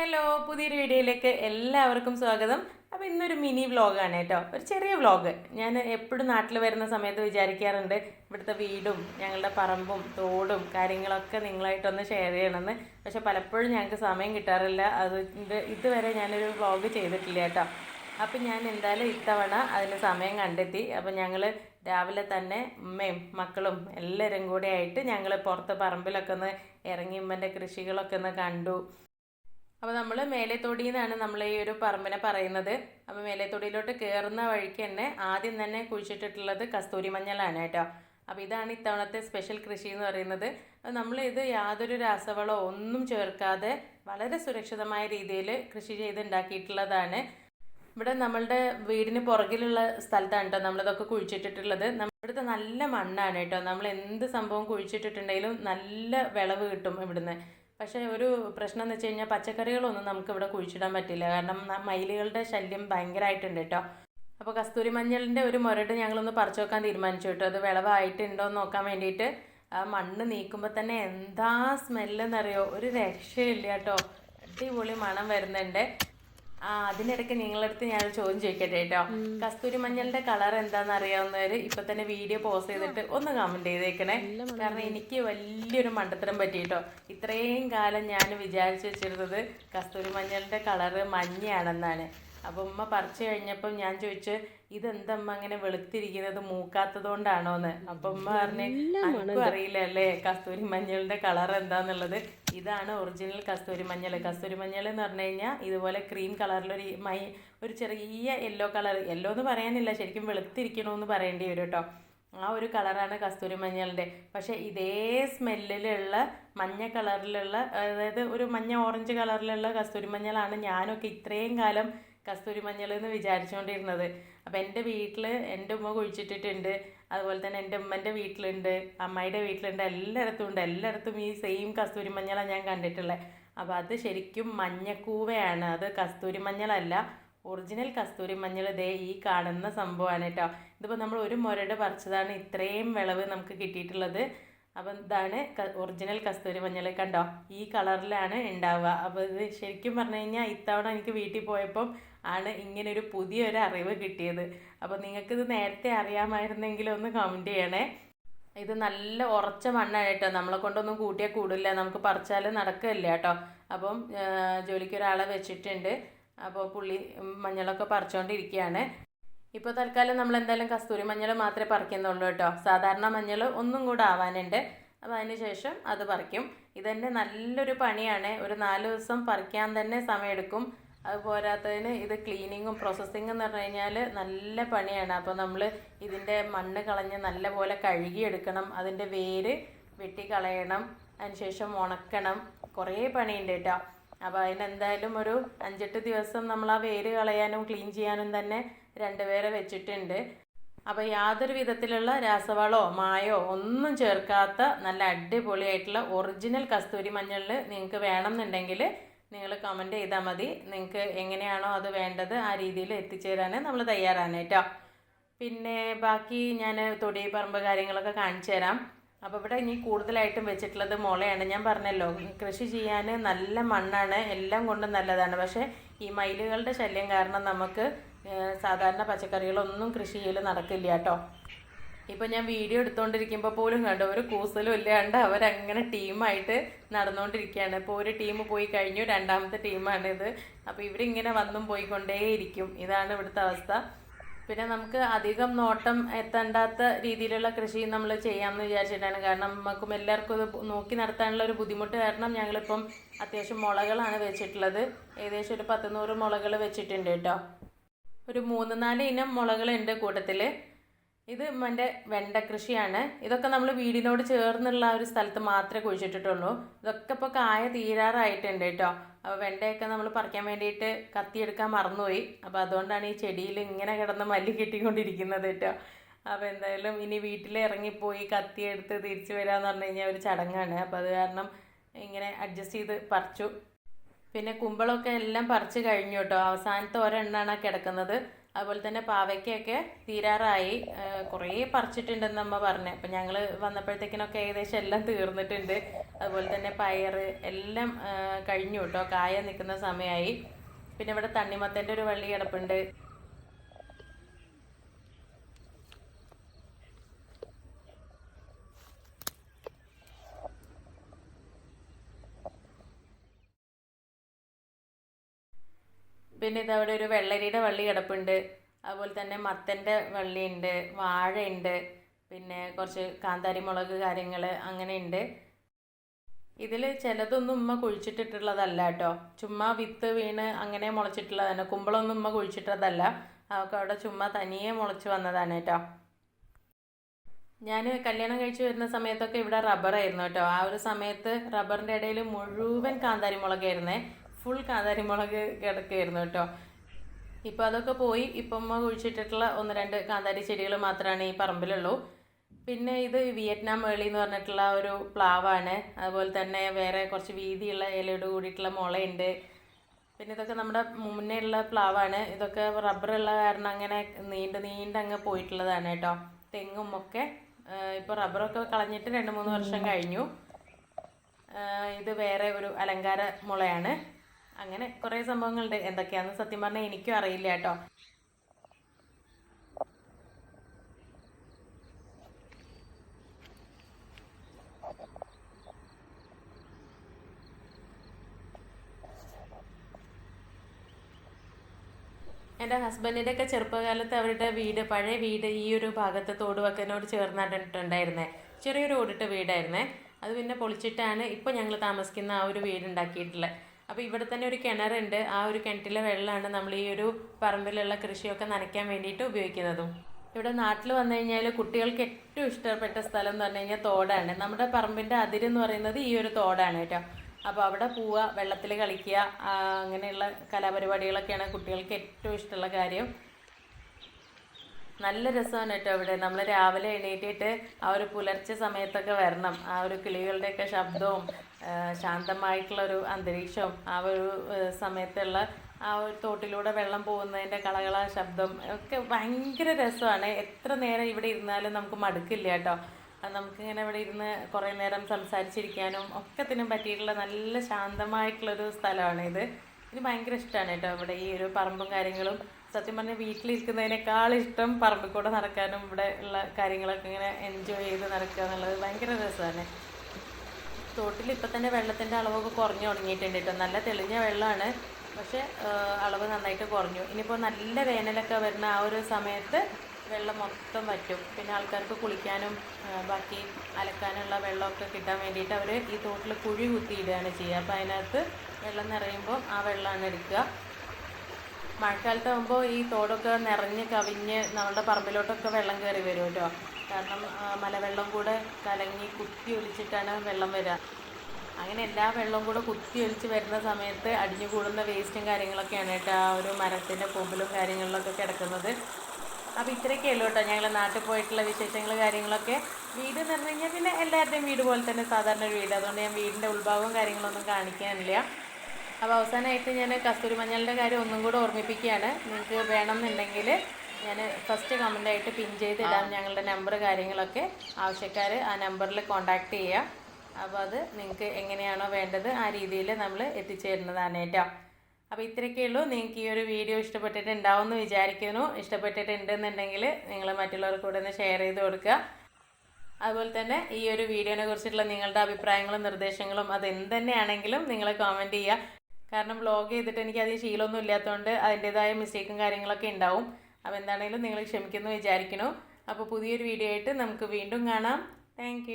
Hello പുതിയൊരു വീഡിയോയിലേക്ക് എല്ലാവർക്കും സ്വാഗതം. അപ്പോൾ ഇന്നൊരു മിനി വ്ലോഗാണ് കേട്ടോ. ഒരു ചെറിയ വ്ലോഗ്. ഞാൻ എപ്പോഴും നാട്ടിൽ വരുന്ന സമയത്ത് വിചാരിക്കാറുണ്ട് ഇവിടുത്തെ വീടും ഞങ്ങളുടെ പറമ്പും തോടും കാര്യങ്ങളൊക്കെ നിങ്ങളായിട്ടൊന്ന് ഷെയർ ചെയ്യണമെന്ന്. പക്ഷെ പലപ്പോഴും ഞങ്ങൾക്ക് സമയം കിട്ടാറില്ല. അത് ഇത് ഇതുവരെ ഞാനൊരു വ്ലോഗ് ചെയ്തിട്ടില്ല കേട്ടോ. അപ്പം ഞാൻ എന്തായാലും ഇത്തവണ അതിന് സമയം കണ്ടെത്തി. അപ്പം ഞങ്ങൾ രാവിലെ തന്നെ ഉമ്മയും മക്കളും എല്ലാവരും കൂടെ ആയിട്ട് ഞങ്ങൾ പുറത്ത് പറമ്പിലൊക്കെ ഒന്ന് ഇറങ്ങി ഉമ്മന്റെ കൃഷികളൊക്കെ ഒന്ന് കണ്ടു. അപ്പോൾ നമ്മൾ മേലെത്തൊടി എന്നാണ് നമ്മൾ ഈ ഒരു പറമ്പിനെ പറയുന്നത്. അപ്പോൾ മേലെത്തൊടിയിലോട്ട് കയറുന്ന വഴിക്ക് തന്നെ ആദ്യം തന്നെ കുഴിച്ചിട്ടിട്ടുള്ളത് കസ്തൂരി മഞ്ഞളാണ് കേട്ടോ. അപ്പോൾ ഇതാണ് ഇത്തവണത്തെ സ്പെഷ്യൽ കൃഷി എന്ന് പറയുന്നത്. നമ്മൾ ഇത് യാതൊരു രാസവളമോ ഒന്നും ചേർക്കാതെ വളരെ സുരക്ഷിതമായ രീതിയിൽ കൃഷി ചെയ്ത് ഉണ്ടാക്കിയിട്ടുള്ളതാണ്. ഇവിടെ നമ്മളുടെ വീടിന് പുറകിലുള്ള സ്ഥലത്താണ് കേട്ടോ നമ്മളിതൊക്കെ കുഴിച്ചിട്ടിട്ടുള്ളത്. ഇവിടുത്തെ നല്ല മണ്ണാണ് കേട്ടോ. നമ്മൾ എന്ത് സംഭവം കുഴിച്ചിട്ടിട്ടുണ്ടെങ്കിലും നല്ല വിളവ് കിട്ടും ഇവിടുന്ന്. പക്ഷേ ഒരു പ്രശ്നം എന്ന് വെച്ച് കഴിഞ്ഞാൽ പച്ചക്കറികളൊന്നും നമുക്ക് ഇവിടെ കുഴിച്ചിടാൻ പറ്റില്ല. കാരണം മയിലുകളുടെ ശല്യം ഭയങ്കരമായിട്ടുണ്ട് കേട്ടോ അപ്പോൾ കസ്തൂരി മഞ്ഞളിന്റെ ഒരു മുരട് ഞങ്ങളൊന്ന് പറിച്ചു വെക്കാൻ തീരുമാനിച്ചു കേട്ടോ അത് വിളവായിട്ടുണ്ടോ എന്ന് നോക്കാൻ വേണ്ടിയിട്ട്. ആ മണ്ണ് നീക്കുമ്പോൾ തന്നെ എന്താ സ്മെല്ലെന്നറിയോ ഒരു രക്ഷയില്ല കേട്ടോ അടിപൊളി മണം വരുന്നുണ്ട്. ആ അതിനിടയ്ക്ക് നിങ്ങളടുത്ത് ഞാൻ ചോദ്യം ചോദിക്കട്ടെ കേട്ടോ. കസ്തൂരി മഞ്ഞളുടെ കളർ എന്താണെന്ന് അറിയാവുന്നവര് ഇപ്പൊ തന്നെ വീഡിയോ പോസ് ചെയ്തിട്ട് ഒന്ന് കമന്റ് ചെയ്തേക്കണേ. കാരണം എനിക്ക് വലിയൊരു മണ്ടത്തരം പറ്റിയിട്ടോ ഇത്രയും കാലം ഞാൻ വിചാരിച്ചു വെച്ചിരുന്നത് കസ്തൂരി മഞ്ഞളുടെ കളർ മഞ്ഞയാണെന്നാണ്. അപ്പൊ ഉമ്മ പറിച്ചു കഴിഞ്ഞപ്പം ഞാൻ ചോദിച്ചു ഇതെന്തമ്മ അങ്ങനെ വെളുത്തിരിക്കുന്നത് മൂക്കാത്തത് കൊണ്ടാണോന്ന് അപ്പൊ ഉമ്മ പറഞ്ഞു എനിക്കും അറിയില്ല അല്ലേ കസ്തൂരി മഞ്ഞളിന്റെ കളർ എന്താന്നുള്ളത്? ഇതാണ് ഒറിജിനൽ കസ്തൂരി മഞ്ഞൾ കസ്തൂരി മഞ്ഞൾ എന്ന് പറഞ്ഞു കഴിഞ്ഞാൽ ഇതുപോലെ ക്രീം കളറിലൊരു മൈ ഒരു ചെറിയ യെല്ലോ കളർ. യെല്ലോ എന്ന് പറയാനില്ല ശരിക്കും വെളുത്തിരിക്കണമെന്ന് പറയേണ്ടി വരും കേട്ടോ. ആ ഒരു കളറാണ് കസ്തൂരി മഞ്ഞളിന്റെ പക്ഷേ ഇതേ സ്മെല്ലിലുള്ള മഞ്ഞ കളറിലുള്ള അതായത് ഒരു മഞ്ഞ ഓറഞ്ച് കളറിലുള്ള കസ്തൂരി മഞ്ഞളാണ് ഞാനൊക്കെ ഇത്രയും കാലം കസ്തൂരി മഞ്ഞൾ എന്ന് വിചാരിച്ചുകൊണ്ടിരുന്നത് അപ്പം എന്റെ വീട്ടിൽ എന്റെ ഉമ്മ കുഴിച്ചിട്ടിട്ടുണ്ട്. അതുപോലെ തന്നെ എന്റെ ഉമ്മന്റെ വീട്ടിലുണ്ട് അമ്മായിയുടെ വീട്ടിലുണ്ട് എല്ലായിടത്തും ഉണ്ട്. എല്ലായിടത്തും ഈ സെയിം കസ്തൂരി മഞ്ഞളാണ് ഞാൻ കണ്ടിട്ടുള്ളത് അപ്പോൾ അത് ശരിക്കും മഞ്ഞക്കൂവയാണ്. അത് കസ്തൂരി മഞ്ഞളല്ല ഒറിജിനൽ കസ്തൂരി മഞ്ഞൾ ദേ ഈ കാണുന്ന സംഭവമാണ് കേട്ടോ. ഇതിപ്പോൾ നമ്മൾ ഒരു മുരട് പറിച്ചതാണ് ഇത്രയും വിളവ് നമുക്ക് കിട്ടിയിട്ടുള്ളത്. അപ്പം ഇതാണ് ഒറിജിനൽ കസ്തൂരി മഞ്ഞൾ കണ്ടോ? ഈ കളറിലാണ് ഉണ്ടാവുക. അപ്പോൾ ഇത് ശരിക്കും പറഞ്ഞു കഴിഞ്ഞാൽ ഇത്തവണ എനിക്ക് വീട്ടിൽ പോയപ്പം ആണ് ഇങ്ങനൊരു പുതിയൊരു അറിവ് കിട്ടിയത്. അപ്പോൾ നിങ്ങൾക്കിത് നേരത്തെ അറിയാമായിരുന്നെങ്കിൽ ഒന്ന് കമന്റ് ചെയ്യണേ. ഇത് നല്ല ഉറച്ച മണ്ണാണ് കേട്ടോ. നമ്മളെ കൊണ്ടൊന്നും കൂട്ടിയാൽ കൂടില്ല. നമുക്ക് പറിച്ചാൽ നടക്കില്ല കേട്ടോ. അപ്പം ജോലിക്ക് ഒരാളെ വെച്ചിട്ടുണ്ട്. അപ്പോൾ പുള്ളി മഞ്ഞളൊക്കെ പറിച്ചുകൊണ്ടിരിക്കുകയാണ് ഇപ്പോൾ തൽക്കാലം നമ്മൾ എന്തായാലും കസ്തൂരി മഞ്ഞൾ മാത്രമേ പറിക്കുന്നുള്ളൂ കേട്ടോ. സാധാരണ മഞ്ഞൾ ഒന്നും കൂടെ ആവാനുണ്ട്. അപ്പോൾ അതിന് ശേഷം അത് പറിക്കും. ഇതന്നെ നല്ലൊരു പണിയാണ്. ഒരു നാല് ദിവസം പറിക്കാൻ തന്നെ സമയമെടുക്കും. അത് പോരാത്തതിന് ഇത് ക്ലീനിങ്ങും പ്രോസസ്സിങ്ങും എന്ന് പറഞ്ഞു കഴിഞ്ഞാൽ നല്ല പണിയാണ്. അപ്പോൾ നമ്മൾ ഇതിന്റെ മണ്ണ് കളഞ്ഞ് നല്ല പോലെ കഴുകിയെടുക്കണം. അതിന്റെ വേര് വെട്ടിക്കളയണം. അതിനുശേഷം ഉണക്കണം. കുറേ പണിയുണ്ട് കേട്ടോ. അപ്പോൾ അതിനെന്തായാലും ഒരു അഞ്ചെട്ട് ദിവസം നമ്മൾ ആ വേര് കളയാനും ക്ലീൻ ചെയ്യാനും തന്നെ രണ്ടുപേരെ വെച്ചിട്ടുണ്ട്. അപ്പോൾ യാതൊരു വിധത്തിലുള്ള രാസവളമോ മായോ ഒന്നും ചേർക്കാത്ത നല്ല അടിപൊളിയായിട്ടുള്ള ഒറിജിനൽ കസ്തൂരി മഞ്ഞളിൽ നിങ്ങൾക്ക് വേണമെന്നുണ്ടെങ്കിൽ നിങ്ങൾ കമന്റ് ചെയ്താൽ മതി. നിങ്ങൾക്ക് എങ്ങനെയാണോ അത് വേണ്ടത് ആ രീതിയിൽ എത്തിച്ചേരാൻ നമ്മൾ തയ്യാറാണ് കേട്ടോ പിന്നെ ബാക്കി ഞാൻ തൊടി പറമ്പ് കാര്യങ്ങളൊക്കെ കാണിച്ചു തരാം. അപ്പോൾ ഇവിടെ ഇനി കൂടുതലായിട്ടും വെച്ചിട്ടുള്ളത് മുളയാണ്. ഞാൻ പറഞ്ഞല്ലോ കൃഷി ചെയ്യാൻ നല്ല മണ്ണാണ് എല്ലാം കൊണ്ടും നല്ലതാണ്. പക്ഷേ ഈ മയിലുകളുടെ ശല്യം കാരണം നമുക്ക് സാധാരണ പച്ചക്കറികളൊന്നും കൃഷി ചെയ്യൽ നടക്കില്ല കേട്ടോ. ഇപ്പം ഞാൻ വീഡിയോ എടുത്തുകൊണ്ടിരിക്കുമ്പോൾ പോലും കണ്ടു ഒരു കൂസലും ഇല്ലാണ്ട് അവരങ്ങനെ ടീമായിട്ട് നടന്നുകൊണ്ടിരിക്കുകയാണ് ഇപ്പോൾ ഒരു ടീം പോയി കഴിഞ്ഞു രണ്ടാമത്തെ ടീമാണിത്. അപ്പോൾ ഇവരിങ്ങനെ വന്നും പോയിക്കൊണ്ടേയിരിക്കും. ഇതാണ് ഇവിടുത്തെ അവസ്ഥ. പിന്നെ നമുക്ക് അധികം നോട്ടം എത്തേണ്ടാത്ത രീതിയിലുള്ള കൃഷി നമ്മൾ ചെയ്യാമെന്ന് വിചാരിച്ചിട്ടാണ്. കാരണം നമുക്കും എല്ലാവർക്കും ഇത് നോക്കി നടത്താനുള്ള ഒരു ബുദ്ധിമുട്ട് കാരണം ഞങ്ങളിപ്പം അത്യാവശ്യം മുളകളാണ് വെച്ചിട്ടുള്ളത്. ഏകദേശം ഒരു പത്ത് നൂറ് മുളകൾ വെച്ചിട്ടുണ്ട് കേട്ടോ. ഒരു മൂന്ന് നാല് ഇനം മുളകളുണ്ട് കൂട്ടത്തിൽ ഇത് എന്റെ വെണ്ട കൃഷിയാണ്. ഇതൊക്കെ നമ്മൾ വീടിനോട് ചേർന്നുള്ള ഒരു സ്ഥലത്ത് മാത്രമേ കുഴിച്ചിട്ടിട്ടുള്ളൂ. ഇതൊക്കെ ഇപ്പോൾ കായ തീരാറായിട്ടുണ്ട് കേട്ടോ. അപ്പോൾ വെണ്ടയൊക്കെ നമ്മൾ പറിക്കാൻ വേണ്ടിയിട്ട് കത്തിയെടുക്കാൻ മറന്നുപോയി. അപ്പോൾ അതുകൊണ്ടാണ് ഈ ചെടിയിൽ ഇങ്ങനെ കിടന്ന് മല്ലി കിട്ടിക്കൊണ്ടിരിക്കുന്നത് കേട്ടോ. അപ്പോൾ എന്തായാലും ഇനി വീട്ടിൽ ഇറങ്ങിപ്പോയി കത്തിയെടുത്ത് തിരിച്ചു വരാമെന്ന് പറഞ്ഞു കഴിഞ്ഞാൽ ഒരു ചടങ്ങാണ്. അപ്പോൾ അത് കാരണം ഇങ്ങനെ അഡ്ജസ്റ്റ് ചെയ്ത് പറിച്ചു. പിന്നെ കുമ്പളമൊക്കെ എല്ലാം പറിച്ചു കഴിഞ്ഞു കേട്ടോ. അവസാനത്തെ ഒരെണ്ണമാണ് കിടക്കുന്നത്. അതുപോലെ തന്നെ പാവയ്ക്കൊക്കെ തീരാറായി. കുറേ പറിച്ചിട്ടുണ്ടെന്ന് അമ്മ പറഞ്ഞു. അപ്പം ഞങ്ങൾ വന്നപ്പോഴത്തേക്കിനൊക്കെ ഏകദേശം എല്ലാം തീർന്നിട്ടുണ്ട്. അതുപോലെ തന്നെ പയർ എല്ലാം കഴിഞ്ഞു കേട്ടോ. കായ നിൽക്കുന്ന സമയമായി. പിന്നെ ഇവിടെ തണ്ണിമത്തന്റെ ഒരു വള്ളി കിടപ്പുണ്ട്. പിന്നെ ഇതവിടെ ഒരു വെള്ളരിയുടെ വള്ളി കിടപ്പുണ്ട്. അതുപോലെ തന്നെ മത്തന്റെ വള്ളിയുണ്ട് വാഴയുണ്ട് പിന്നെ കുറച്ച് കാന്താരി മുളക് കാര്യങ്ങൾ അങ്ങനെയുണ്ട് ഇതിൽ ചിലതൊന്നും ഉമ്മ കുഴിച്ചിട്ടിട്ടുള്ളതല്ല കേട്ടോ. ചുമ്മാ വിത്ത് വീണ് അങ്ങനെ മുളച്ചിട്ടുള്ളതാണ് കുമ്പളൊന്നും ഉമ്മ കുഴിച്ചിട്ടതല്ല. അതൊക്കെ അവിടെ ചുമ്മാ തനിയെ മുളച്ച് വന്നതാണ് കേട്ടോ. ഞാൻ കല്യാണം കഴിച്ച് വരുന്ന സമയത്തൊക്കെ ഇവിടെ റബ്ബറായിരുന്നു കേട്ടോ. ആ ഒരു സമയത്ത് റബ്ബറിന്റെ ഇടയിൽ മുഴുവൻ കാന്താരി മുളകായിരുന്നേ. ഫുൾ കാന്താരിമുളക് കിടക്കുകയായിരുന്നു കേട്ടോ. ഇപ്പോൾ അതൊക്കെ പോയി ഇപ്പം കുഴിച്ചിട്ടിട്ടുള്ള ഒന്ന് രണ്ട് കാന്താരി ചെടികൾ മാത്രമാണ് ഈ പറമ്പിലുള്ളൂ. പിന്നെ ഇത് വിയറ്റ്നാം മേളി എന്ന് പറഞ്ഞിട്ടുള്ള ഒരു പ്ലാവാണ്. അതുപോലെ തന്നെ വേറെ കുറച്ച് വീതിയുള്ള ഇലയോട് കൂടിയിട്ടുള്ള മുളയുണ്ട്. പിന്നെ ഇതൊക്കെ നമ്മുടെ മുന്നേ ഉള്ള പ്ലാവാണ്. ഇതൊക്കെ റബ്ബറുള്ള കാരണം അങ്ങനെ നീണ്ട് നീണ്ട് അങ്ങ് പോയിട്ടുള്ളതാണ് കേട്ടോ. തെങ്ങും ഒക്കെ ഇപ്പോൾ റബ്ബറൊക്കെ കളഞ്ഞിട്ട് രണ്ട് മൂന്ന് വർഷം കഴിഞ്ഞു. ഇത് വേറെ ഒരു അലങ്കാര മുളയാണ്. അങ്ങനെ കുറേ സംഭവങ്ങളുണ്ട്. എന്തൊക്കെയാണെന്ന് സത്യം പറഞ്ഞാൽ എനിക്കും അറിയില്ല കേട്ടോ. എന്റെ ഹസ്ബൻഡിന്റെ ഒക്കെ ചെറുപ്പകാലത്ത് അവരുടെ വീട് പഴയ വീട് ഈ ഒരു ഭാഗത്ത് തോടുവക്കനോട് ചേർന്നിട്ടുണ്ടായിരുന്നേ. ചെറിയൊരു ഓടിട്ട വീടായിരുന്നേ. അത് പിന്നെ പൊളിച്ചിട്ടാണ് ഇപ്പോൾ ഞങ്ങൾ താമസിക്കുന്ന ആ ഒരു വീട് ഉണ്ടാക്കിയിട്ടുള്ളത് അപ്പോൾ ഇവിടെ തന്നെ ഒരു കിണറുണ്ട്. ആ ഒരു കിണറ്റിലെ വെള്ളമാണ് നമ്മൾ ഈ ഒരു പറമ്പിലുള്ള കൃഷിയൊക്കെ നനയ്ക്കാൻ വേണ്ടിയിട്ട് ഉപയോഗിക്കുന്നതും. ഇവിടെ നാട്ടിൽ വന്നു കഴിഞ്ഞാൽ കുട്ടികൾക്ക് ഏറ്റവും ഇഷ്ടപ്പെട്ട സ്ഥലം എന്ന് പറഞ്ഞു കഴിഞ്ഞാൽ തോടാണ്. നമ്മുടെ പറമ്പിന്റെ അതിരെന്ന് പറയുന്നത് ഈ ഒരു തോടാണ് കേട്ടോ. അപ്പോൾ അവിടെ പോവുക വെള്ളത്തിൽ കളിക്കുക അങ്ങനെയുള്ള കലാപരിപാടികളൊക്കെയാണ് കുട്ടികൾക്ക് ഏറ്റവും ഇഷ്ടമുള്ള കാര്യം. നല്ല രസമാണ് കേട്ടോ ഇവിടെ. നമ്മൾ രാവിലെ എണീറ്റിട്ട് ആ ഒരു പുലർച്ചെ സമയത്തൊക്കെ വരണം. ആ ഒരു കിളികളുടെയൊക്കെ ശബ്ദവും ആ, ശാന്തമായിട്ടുള്ള ഒരു അന്തരീക്ഷവും ആ ഒരു സമയത്തുള്ള ആ ഒരു തോട്ടിലൂടെ വെള്ളം പോകുന്നതിന്റെ കളകള ശബ്ദം ഒക്കെ ഭയങ്കര രസമാണ്. എത്ര നേരം ഇവിടെ ഇരുന്നാലും നമുക്ക് മടുക്കില്ല കേട്ടോ. നമുക്കിങ്ങനെ ഇവിടെ ഇരുന്ന് കുറേ നേരം സംസാരിച്ചിരിക്കാനും ഒക്കത്തിനും പറ്റിയിട്ടുള്ള നല്ല ശാന്തമായിട്ടുള്ളൊരു സ്ഥലമാണ് ഇത്. എനിക്ക് ഭയങ്കര ഇഷ്ടമാണ് കേട്ടോ ഇവിടെ ഈ ഒരു പറമ്പും കാര്യങ്ങളും. സത്യം പറഞ്ഞാൽ വീട്ടിലിരിക്കുന്നതിനേക്കാൾ ഇഷ്ടം പറമ്പിൽ കൂടെ നടക്കാനും ഇവിടെ ഉള്ള കാര്യങ്ങളൊക്കെ ഇങ്ങനെ എൻജോയ് ചെയ്ത് നടക്കുക എന്നുള്ളത് ഭയങ്കര രസമാണ്. തോട്ടിൽ ഇപ്പം തന്നെ വെള്ളത്തിന്റെ അളവൊക്കെ കുറഞ്ഞു തുടങ്ങിയിട്ടുണ്ട് കേട്ടോ നല്ല തെളിഞ്ഞ വെള്ളമാണ് പക്ഷേ അളവ് നന്നായിട്ട് കുറഞ്ഞു. ഇനിയിപ്പോൾ നല്ല വേനലൊക്കെ വരുന്ന ആ ഒരു സമയത്ത് വെള്ളം മൊത്തം വറ്റും. പിന്നെ ആൾക്കാർക്ക് കുളിക്കാനും ബാക്കി അലക്കാനുള്ള വെള്ളമൊക്കെ കിട്ടാൻ വേണ്ടിയിട്ട് അവർ ഈ തോട്ടിൽ കുഴി കുത്തിയിടുകയാണ് ചെയ്യുക. അപ്പോൾ അതിനകത്ത് വെള്ളം നിറയുമ്പോൾ ആ വെള്ളമാണ് എടുക്കുക. മഴക്കാലത്താകുമ്പോൾ ഈ തോടൊക്കെ നിറഞ്ഞ് കവിഞ്ഞ് നമ്മളുടെ പറമ്പിലോട്ടൊക്കെ വെള്ളം കയറി വരും കേട്ടോ. കാരണം മലവെള്ളം കൂടെ കലങ്ങി കുത്തി ഒലിച്ചിട്ടാണ് വെള്ളം വരിക അങ്ങനെ എല്ലാ വെള്ളവും കൂടെ കുത്തി ഒലിച്ച് വരുന്ന സമയത്ത് അടിഞ്ഞു കൂടുന്ന വേസ്റ്റും കാര്യങ്ങളൊക്കെയാണ് കേട്ടോ ആ ഒരു മരത്തിന്റെ കൊമ്പിലും കാര്യങ്ങളിലൊക്കെ കിടക്കുന്നത്. അപ്പോൾ ഇത്രയൊക്കെ ഉള്ളൂ കേട്ടോ ഞങ്ങൾ നാട്ടിൽ പോയിട്ടുള്ള വിശേഷങ്ങൾ കാര്യങ്ങളൊക്കെ. വീട് എന്ന് പറഞ്ഞു കഴിഞ്ഞാൽ പിന്നെ എല്ലാവരുടെയും വീട് പോലെ തന്നെ സാധാരണ ഒരു വീട്. അതുകൊണ്ട് ഞാൻ വീടിന്റെ ഉൾഭാഗവും കാര്യങ്ങളൊന്നും കാണിക്കാനില്ല. അപ്പോൾ അവസാനമായിട്ട് ഞാൻ കസ്തൂരി മഞ്ഞളുടെ കാര്യം ഒന്നും കൂടെ ഓർമ്മിപ്പിക്കുകയാണ്. നിങ്ങൾക്ക് വേണമെന്നുണ്ടെങ്കിൽ ഞാൻ ഫസ്റ്റ് കമന്റായിട്ട് പിൻ ചെയ്തിടാം ഞങ്ങളുടെ നമ്പർ കാര്യങ്ങളൊക്കെ. ആവശ്യക്കാർ ആ നമ്പറിൽ കോൺടാക്റ്റ് ചെയ്യുക അപ്പോൾ അത് നിങ്ങൾക്ക് എങ്ങനെയാണോ വേണ്ടത് ആ രീതിയിൽ നമ്മൾ എത്തിച്ചേരുന്നതാണ് കേട്ടോ. അപ്പോൾ ഇത്രയൊക്കെ ഉള്ളൂ. നിങ്ങൾക്ക് ഈ ഒരു വീഡിയോ ഇഷ്ടപ്പെട്ടിട്ടുണ്ടാവും എന്ന് വിചാരിക്കുന്നു. ഇഷ്ടപ്പെട്ടിട്ടുണ്ടെന്നുണ്ടെങ്കിൽ നിങ്ങൾ മറ്റുള്ളവർക്ക് കൂടെ ഒന്ന് ഷെയർ ചെയ്ത് കൊടുക്കുക. അതുപോലെ തന്നെ ഈ ഒരു വീഡിയോനെ കുറിച്ചിട്ടുള്ള നിങ്ങളുടെ അഭിപ്രായങ്ങളും നിർദ്ദേശങ്ങളും അത് എന്ത് തന്നെയാണെങ്കിലും നിങ്ങൾ കമന്റ് ചെയ്യുക. കാരണം ബ്ലോഗ് ചെയ്തിട്ട് എനിക്ക് അധികം ശീലമൊന്നും ഇല്ലാത്തതുകൊണ്ട് അതിന്റെതായ മിസ്റ്റേക്കും കാര്യങ്ങളൊക്കെ ഉണ്ടാവും അപ്പോൾ എന്താണെങ്കിലും നിങ്ങൾ ക്ഷമിക്കുന്നു വിചാരിക്കണോ അപ്പോൾ പുതിയൊരു വീഡിയോ ആയിട്ട് നമുക്ക് വീണ്ടും കാണാം. താങ്ക്